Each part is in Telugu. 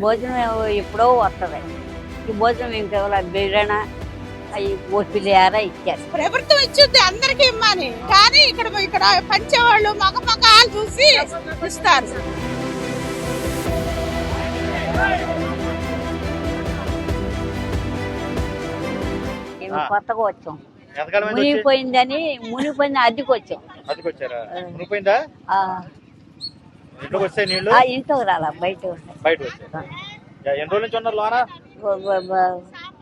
భోజనం ఎప్పుడో వస్తుంది ఈ భోజనం ఇంకెవరు బిర్యానా అవి ఓపిలేరా ఇచ్చారు ప్రభుత్వం ఇచ్చింది అందరికి ఇమ్మని కానీ ఇక్కడ ఇక్కడ పంచేవాళ్ళు మగ మగాలు చూసి ఇస్తారు. మేము. కొత్తగా వచ్చాం? మునిగిపోయిందని మునిగిపోయింది అద్దెకి వచ్చాం అద్దెకి వచ్చారా మునిగిపోయిందా? ఆ, ఇంట్లోకి నీళ్ళు? ఆ ఇంట్లోకి రాలా బయట. బయట వచ్చాయి. ఎన్ని రోజుల నుంచి ఉన్నారు లోన?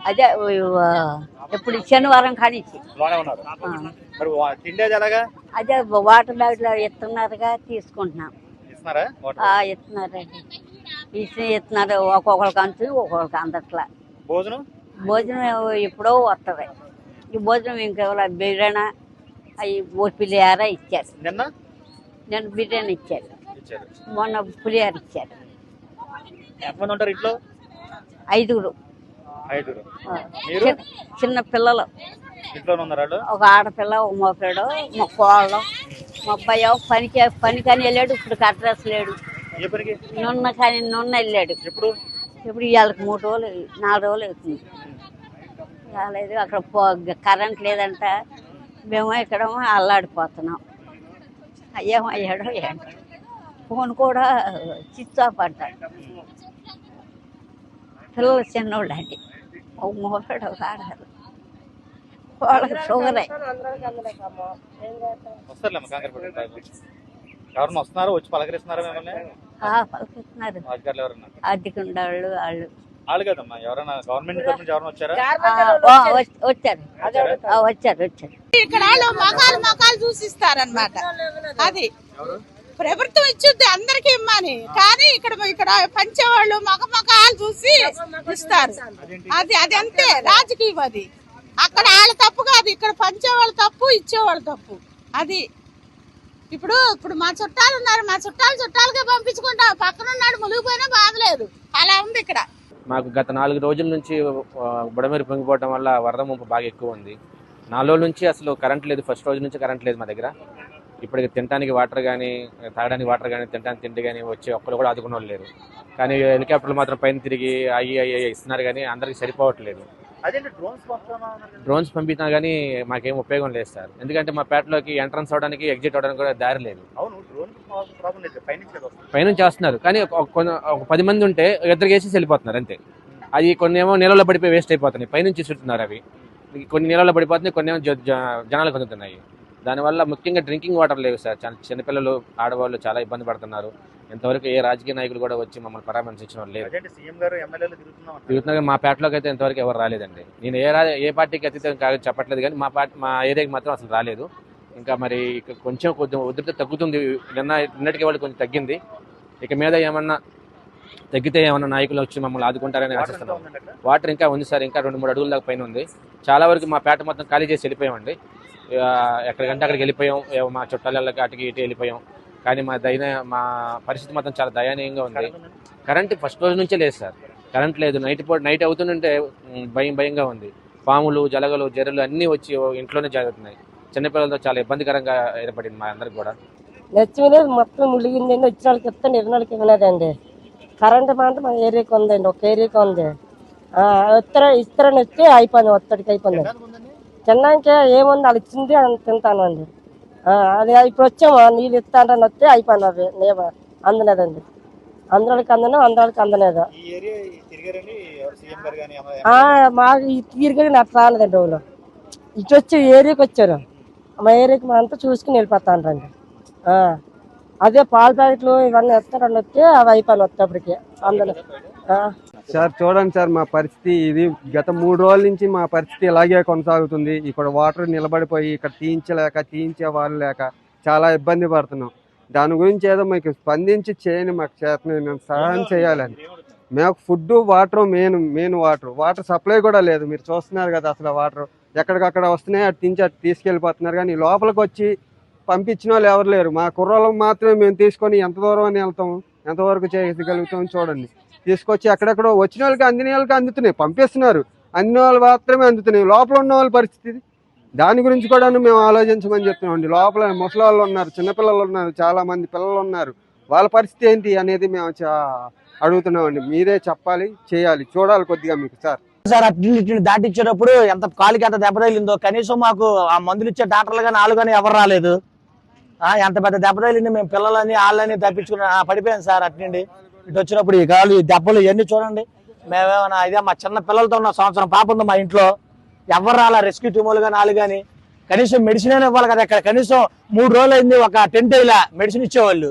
అదే ఎప్పుడు శనివారం కానిచ్చి. లోనే ఉన్నారు. ఆ. మరి వా- తిండేది ఎలాగా? అదే వాటర్ బ్యాగ్లో ఇస్తున్నారుగా తీసుకుంటున్నాం. ఇస్తున్నారా వాటర్? ఆ, ఇస్తున్నారండి ఇచ్చి ఇస్తున్నారు ఒక్కొక్కరికి అంచు ఒక్కొక్కరికి అందట్లా. భోజనం? భోజనం ఎప్పుడో వస్తుంది ఈ భోజనం ఇంకెవరు బిర్యానా అవి పులిహార ఇచ్చారు. నిన్న? నేను బిర్యానీ ఇచ్చారు ఇచ్చారు. మొన్న పులిహార ఇచ్చారు. ఎంతమంది ఉంటారు ఇంట్లో? ఐదుగురు. ఐదుగురు. ఆ, మీరు? చిన్న- చిన్న పిల్లలు. ఇంట్లోనే ఉన్నారు వాళ్ళు? ఒక ఆడపిల్ల ఒక మోపాడు మా కోళ్ళు మా అబ్బాయి ఏమో పనికి పనికని వెళ్ళాడు ఇప్పుడు కట్రస్ లేడు. ఏ పనికి? నున్న కానీ నున్న వెళ్ళాడు. ఎప్పుడు? ఇప్పుడు ఇవాళకి మూడు రోజులు నాలుగు రోజులు అవుతుంది. రాలేదు అక్కడ పో కరెంట్ లేదంట. మేము ఇక్కడ అల్లాడిపోతున్నాం. అయ్యేమో అయ్యాడో ఏంటో. ఫోన్ కూడా స్విచ్ ఆఫ్ పిల్లలు చిన్నోళ్ళు అండి ఒక మోపాడు ఒక ఆడారు వాళ్ళకి షుగరే ఎవరన్నా వస్తున్నారా? వచ్చి పలకరిస్తున్నారా మిమ్మల్ని? ఆ, పలుకుతున్నారు అధికారులు ఎవరన్నా? వాళ్ళు. వాళ్ళు కదమ్మా ఎవరైనా గవర్నమెంట్ ఎవరైనా వచ్చారా? వచ్చారు. వచ్చారు. వచ్చారు ఇక్కడ వాళ్ళు మగాలు మగాలు చూసి ఇస్తారనమాట అది ప్రభుత్వం ఇచ్చింది అందరికి ఇమ్మని. కానీ ఇక్కడ ఇక్కడ పంచేవాళ్ళు మగ మగాలు చూసి ఇస్తారు. అది అది అంతే రాజకీయం అది. అక్కడ వాళ్ళ తప్పు కాదు ఇక్కడ పంచేవాళ్ళు తప్పు ఇచ్చేవాళ్ళు తప్పు. అది. ఇప్పుడు ఇప్పుడు మా చుట్టాలు ఉన్నారు మా చుట్టాలు చుట్టాలుగా పంపించుకుంటాం పక్కన ఉన్నాడు మునిగిపోయినా బాగలేదు అలా ఉంది ఇక్కడ. మాకు గత నాలుగు రోజుల నుంచి బుడమేరు పొంగిపోవడం వల్ల వరద ముంపు బాగా ఎక్కువ ఉంది. నాలుగు నుంచి అసలు కరెంట్ లేదు ఫస్ట్ రోజు నుంచి కరెంట్ లేదు మా దగ్గర. ఇప్పటికి తినడానికి వాటర్ కానీ తాగడానికి వాటర్ కానీ తినడానికి తిండి కానీ వచ్చి ఒక్కరు కూడా ఆదుకున్న వాళ్ళు లేరు. కానీ హెలికాప్టర్లు మాత్రం పైన తిరిగి అయ్యి అయ్యి ఇస్తున్నారు కానీ అందరికి సరిపోవట్లేదు. డ్రోన్స్ పంపించినా కానీ మాకేం ఉపయోగం లేదు సార్. ఎందుకంటే మా పేటలోకి ఎంట్రన్స్ అవడానికి ఎగ్జిట్ అవడానికి కూడా దారి లేదు. పైనుంచి చేస్తున్నారు కానీ ఒక పది మంది ఉంటే ఇద్దరు వేసేసి వెళ్ళిపోతున్నారు అంతే. అది కొన్ని ఏమో నీళ్ళలో పడిపోయి వేస్ట్ అయిపోతున్నాయి. పైనుంచి చుడుతున్నారు అవి. కొన్ని నీళ్ళలో పడిపోతున్నాయి కొన్ని ఏమో జ- జ- జనాలకు అందుతున్నాయి. దానివల్ల ముఖ్యంగా డ్రింకింగ్ వాటర్ లేవు సార్. చాలా చిన్నపిల్లలు ఆడవాళ్ళు చాలా ఇబ్బంది పడుతున్నారు. ఇంతవరకు ఏ రాజకీయ నాయకులు కూడా వచ్చి మమ్మల్ని పరామర్శించిన వాళ్ళు లేదు. తిరుగుతున్నారు మా పేటలోకి అయితే ఇంతవరకు ఎవరు రాలేదండి. నేను ఏ ఏ పార్టీకి అతీతం కాదు చెప్పట్లేదు కానీ మా పార్టీ మా ఏరియాకి మాత్రం అసలు రాలేదు. ఇంకా మరి ఇక కొంచెం కొంచెం ఉధృత తగ్గుతుంది. నిన్న నిన్నటికి వాళ్ళు కొంచెం తగ్గింది. ఇక మీద ఏమన్నా తగ్గితే ఏమన్నా నాయకులు వచ్చి మమ్మల్ని ఆదుకుంటారని ఆశిస్తున్నాం? వాటర్ ఇంకా ఉంది సార్. ఇంకా రెండు మూడు అడుగుల దాకా పైన ఉంది. చాలా వరకు మా పేట మొత్తం ఖాళీ చేసి వెళ్ళిపోయామండి. ఎక్కడికంటే అక్కడికి వెళ్ళిపోయాం. మా చుట్టాలకి అటుకి ఇటు వెళ్ళిపోయాం. కానీ మా దయన మా పరిస్థితి మాత్రం చాలా దయనీయంగా ఉంది. కరెంట్ ఫస్ట్ రోజు నుంచే లేదు సార్. కరెంట్ లేదు. నైట్ నైట్ అవుతుంటే భయం భయంగా ఉంది. పాములు జలగలు జరలు అన్నీ వచ్చి ఇంట్లోనే జరుగుతున్నాయి చిన్నపిల్లలతో చాలా ఇబ్బందికరంగా ఏర్పడింది మా అందరికి కూడా. నచ్చినది మొత్తం ములిగిందండి. వచ్చిన వాళ్ళకి ఇస్తాను ఇరవై వాళ్ళకి ఇవ్వలేదండి. కరెంట్ మాత్రం మా ఏరియాకి ఉందండి. ఒక ఏరియాకి ఉంది. ఆ, ఉత్తర ఇస్తారని వస్తే అయిపోయింది. ఒత్తడికి అయిపోయింది. తినడానికి ఏముంది? వాళ్ళు ఇచ్చింది తింటానండి. అది ఇప్పుడు వచ్చాము. నీళ్ళు ఇస్తానని వస్తే అయిపోయింది అవి. నేమ అందలేదండి. అందరికి అందను అందరికి అందలేదు. మాకు తీరుగా నాకు రాలేదండి వాళ్ళు. ఇటు వచ్చి ఏరియాకి వచ్చారు. మా ఏరియాకి మా అంతా చూసుకుని వెళ్ళిపోతానండి అదే పాల ప్యాకెట్లు ఇవన్నీ ఇస్తారని వస్తే అవి అయిపోయిన వచ్చేప్పటికి అందులో ఆ. సార్ చూడండి సార్ మా పరిస్థితి ఇది. గత మూడు రోజుల నుంచి మా పరిస్థితి ఇలాగే కొనసాగుతుంది. ఇక్కడ వాటర్ నిలబడిపోయి ఇక్కడ తీయించలేక తీయించే వాళ్ళు లేక చాలా ఇబ్బంది పడుతున్నాం. దాని గురించి ఏదో మీకు స్పందించి చేయని మాకు చేతన నేను సహాయం చేయాలని. మాకు food water main main water. Water supply కూడా లేదు. మీరు చూస్తున్నారు కదా అసలు వాటర్. ఎక్కడికక్కడ వస్తున్నాయి అటు తించి అటు తీసుకెళ్ళిపోతున్నారు. కానీ లోపలికి వచ్చి పంపించిన వాళ్ళు ఎవరు లేరు. మా కుర్రోళ్ళం మాత్రమే మేము తీసుకొని ఎంత దూరం అని వెళ్తాము ఎంతవరకు చేయగలుగుతాం చూడండి. తీసుకొచ్చి ఎక్కడెక్కడో వచ్చిన వాళ్ళకి అందిన వాళ్ళకి అందుతున్నాయి పంపిస్తున్నారు. అన్ని వాళ్ళు మాత్రమే అందుతున్నాయి. లోపల ఉన్న వాళ్ళ పరిస్థితి దాని గురించి కూడా మేము ఆలోచించమని చెప్తున్నామండి. లోపల ముసలి వాళ్ళు ఉన్నారు చిన్నపిల్లలు ఉన్నారు చాలామంది పిల్లలు ఉన్నారు. వాళ్ళ పరిస్థితి ఏంటి అనేది మేము చా- అడుగుతున్నామండి. మీరే చెప్పాలి చేయాలి. చూడాలి కొద్దిగా మీకు సార్. సార్ అటు దాటిచ్చేటప్పుడు ఎంత కాలుకి ఎంత దెబ్బతగిలిందో కనీసం మాకు ఆ మందులు ఇచ్చే డాక్టర్లు కానీ వాళ్ళు కానీ ఎవరు రాలేదు. ఎంత పెద్ద దెబ్బతగిలింది మేము పిల్లలని వాళ్ళని తప్పించుకుని పడిపోయాం సార్ అటు నుండి. ఇటు వచ్చినప్పుడు ఈ కాలు ఈ దెబ్బలు ఇవన్నీ చూడండి. మేమేమన్నా ఇదే మా చిన్న పిల్లలతో ఉన్న సంవత్సరం పాప ఉంది మా ఇంట్లో. ఎవరు రాలా రెస్క్యూ టీములు కానీ వాళ్ళు కానీ కనీసం మెడిసిన్ అయినా ఇవ్వాలి కదా ఇక్కడ. కనీసం మూడు రోజులు అయింది ఒక టెంట్ ఇలా మెడిసిన్ ఇచ్చేవాళ్ళు.